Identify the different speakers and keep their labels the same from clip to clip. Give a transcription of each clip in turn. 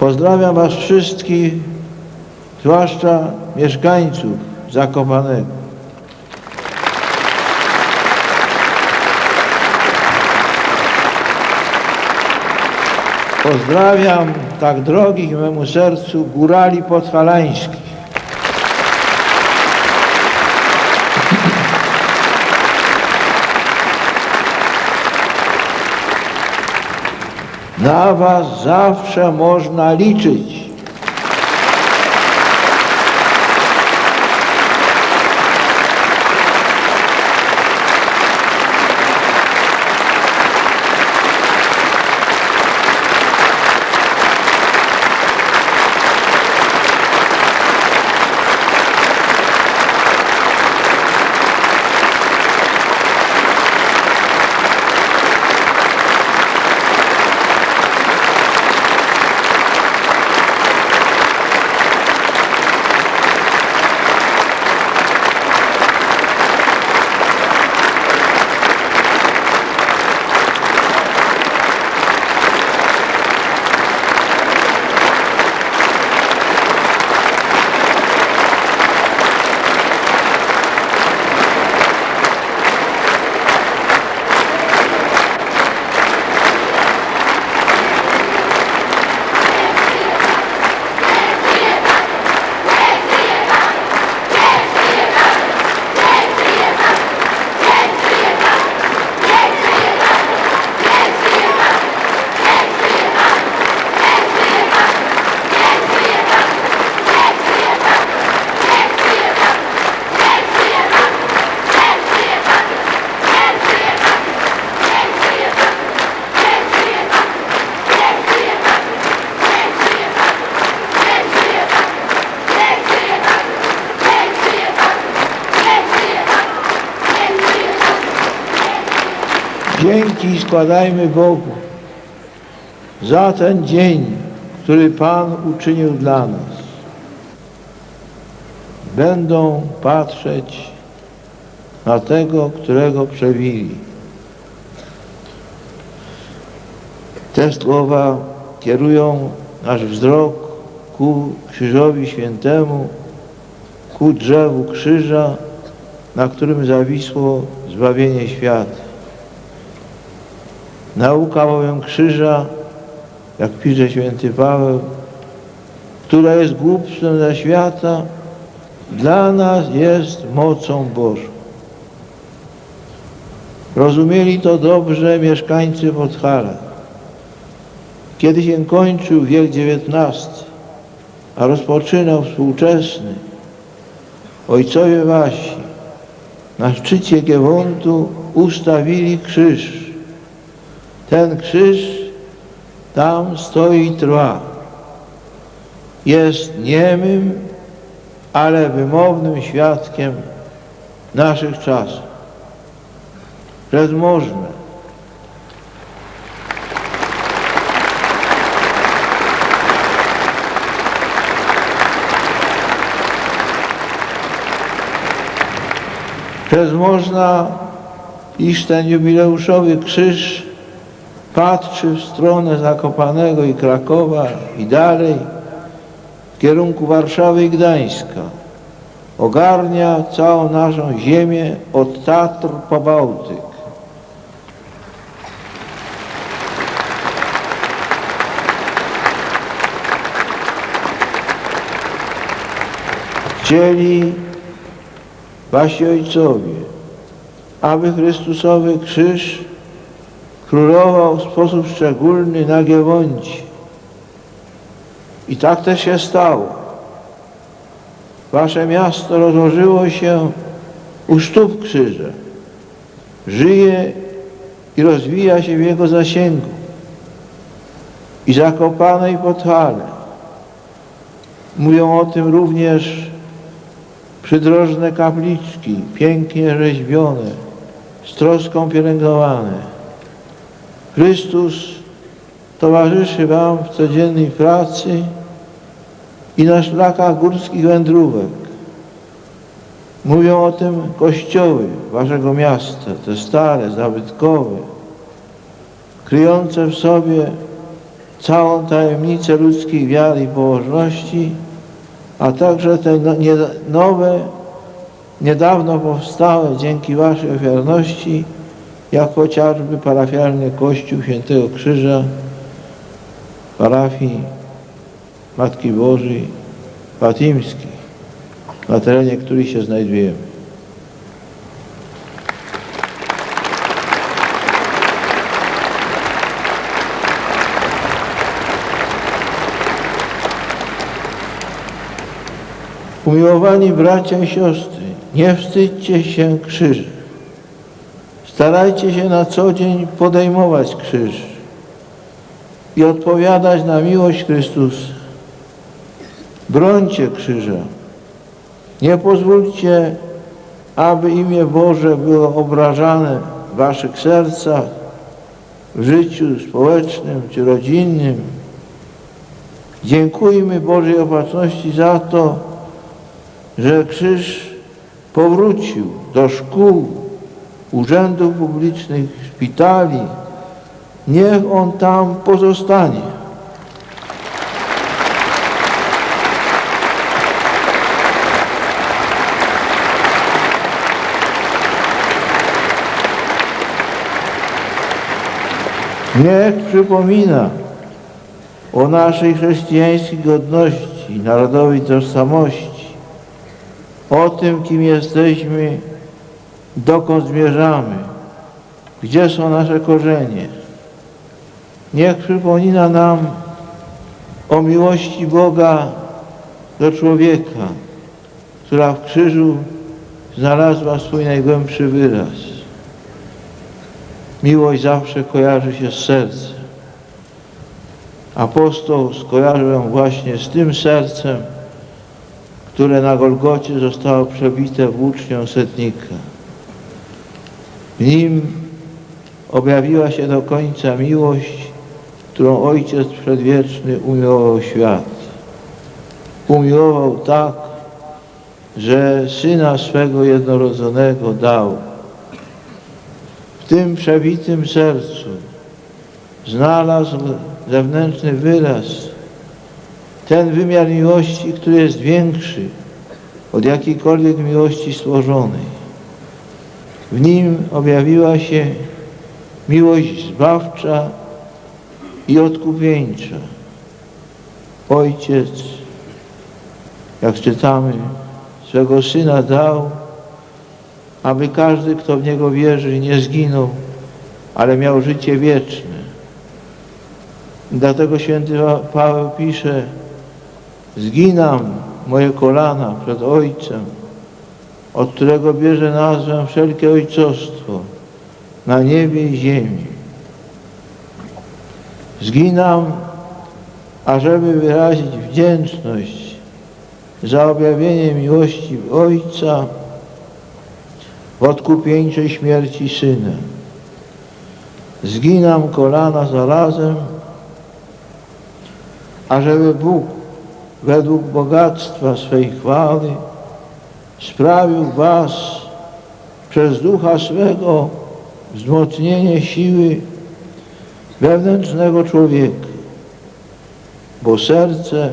Speaker 1: Pozdrawiam Was wszystkich, zwłaszcza mieszkańców Zakopanego. Pozdrawiam tak drogich memu sercu górali podhalańskich. Na Was zawsze można liczyć. Składajmy Bogu za ten dzień, który Pan uczynił dla nas. Będą patrzeć na tego, którego przewili. Te słowa kierują nasz wzrok ku Krzyżowi Świętemu, ku drzewu krzyża, na którym zawisło zbawienie świata. Nauka bowiem krzyża, jak pisze święty Paweł, która jest głupstwem dla świata, dla nas jest mocą Bożą. Rozumieli to dobrze mieszkańcy Podhala. Kiedy się kończył wiek XIX, a rozpoczynał współczesny, ojcowie wasi na szczycie Giewontu ustawili krzyż. Ten krzyż tam stoi trwa. Jest niemym, ale wymownym świadkiem naszych czasów. Bezmożne. Bezmożna, iż ten jubileuszowy krzyż patrzy w stronę Zakopanego i Krakowa i dalej w kierunku Warszawy i Gdańska. Ogarnia całą naszą ziemię od Tatr po Bałtyk. Chcieli wasi ojcowie, aby Chrystusowy krzyż królował w sposób szczególny na Giewoncie. I tak też się stało. Wasze miasto rozłożyło się u stóp krzyża. Żyje i rozwija się w jego zasięgu. I Zakopane i Podhale. Mówią o tym również przydrożne kapliczki, pięknie rzeźbione, z troską pielęgnowane. Chrystus towarzyszy Wam w codziennej pracy i na szlakach górskich wędrówek. Mówią o tym kościoły Waszego miasta, te stare, zabytkowe, kryjące w sobie całą tajemnicę ludzkiej wiary i pobożności, a także te no- nowe, niedawno powstałe dzięki Waszej ofiarności, jak chociażby parafialny Kościół Świętego Krzyża, parafii Matki Bożej Fatimskiej, na terenie których się znajdujemy. Umiłowani bracia i siostry, nie wstydźcie się krzyży. Starajcie się na co dzień podejmować krzyż i odpowiadać na miłość Chrystusa. Brońcie krzyża. Nie pozwólcie, aby imię Boże było obrażane w waszych sercach, w życiu społecznym czy rodzinnym. Dziękujmy Bożej Opatrzności za to, że krzyż powrócił do szkół, urzędów publicznych, szpitali. Niech on tam pozostanie. Niech przypomina o naszej chrześcijańskiej godności, narodowej tożsamości, o tym, kim jesteśmy, dokąd zmierzamy, gdzie są nasze korzenie. Niech przypomina nam o miłości Boga do człowieka, która w krzyżu znalazła swój najgłębszy wyraz. Miłość zawsze kojarzy się z sercem. Apostoł skojarzył ją właśnie z tym sercem, które na Golgocie zostało przebite włócznią setnika. W nim objawiła się do końca miłość, którą Ojciec Przedwieczny umiłował świat. Umiłował tak, że Syna swego jednorodzonego dał. W tym przebitym sercu znalazł zewnętrzny wyraz ten wymiar miłości, który jest większy od jakiejkolwiek miłości stworzonej. W nim objawiła się miłość zbawcza i odkupieńcza. Ojciec, jak czytamy, swego Syna dał, aby każdy, kto w Niego wierzy, nie zginął, ale miał życie wieczne. Dlatego święty Paweł pisze, Zginam moje kolana przed Ojcem, od którego bierze nazwę wszelkie ojcostwo na niebie i ziemi. Zginam, ażeby wyrazić wdzięczność za objawienie miłości Ojca w odkupieńczej śmierci Syna. Zginam kolana zarazem, ażeby Bóg według bogactwa swej chwały sprawił was przez Ducha swego wzmocnienie siły wewnętrznego człowieka, bo serce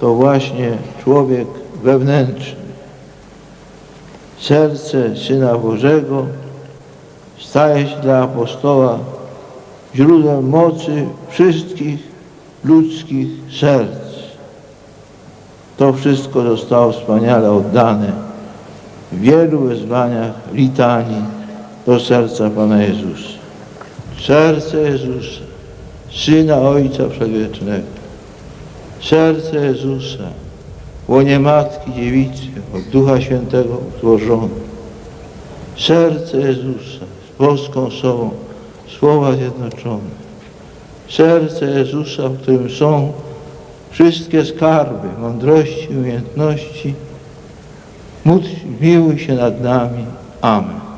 Speaker 1: to właśnie człowiek wewnętrzny. Serce Syna Bożego staje się dla apostoła źródłem mocy wszystkich ludzkich serc. To wszystko zostało wspaniale oddane w wielu wezwaniach litanii do serca Pana Jezusa. Serce Jezusa, Syna Ojca Przedwiecznego. Serce Jezusa, łonie Matki Dziewicy, od Ducha Świętego utworzone. Serce Jezusa z boską sobą, słowa zjednoczone. Serce Jezusa, w którym są wszystkie skarby mądrości, umiejętności. Módl, miłuj się nad nami. Amen.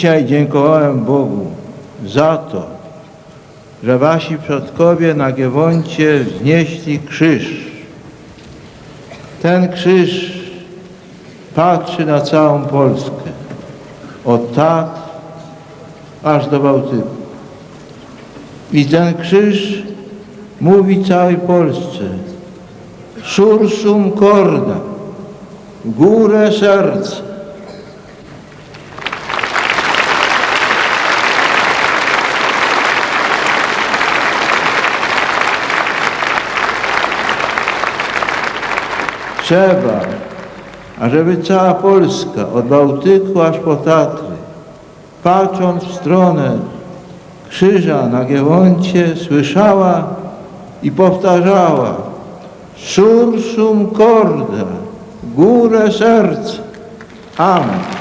Speaker 1: Dzisiaj dziękowałem Bogu za to, że wasi przodkowie na Giewoncie wznieśli krzyż. Ten krzyż patrzy na całą Polskę, od Tat aż do Bałtyku. I ten krzyż mówi całej Polsce sursum corda, górę serce. Trzeba, ażeby cała Polska, od Bałtyku aż po Tatry, patrząc w stronę krzyża na Giewoncie, słyszała i powtarzała sursum corda, górę serce. Amen.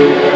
Speaker 1: Thank you.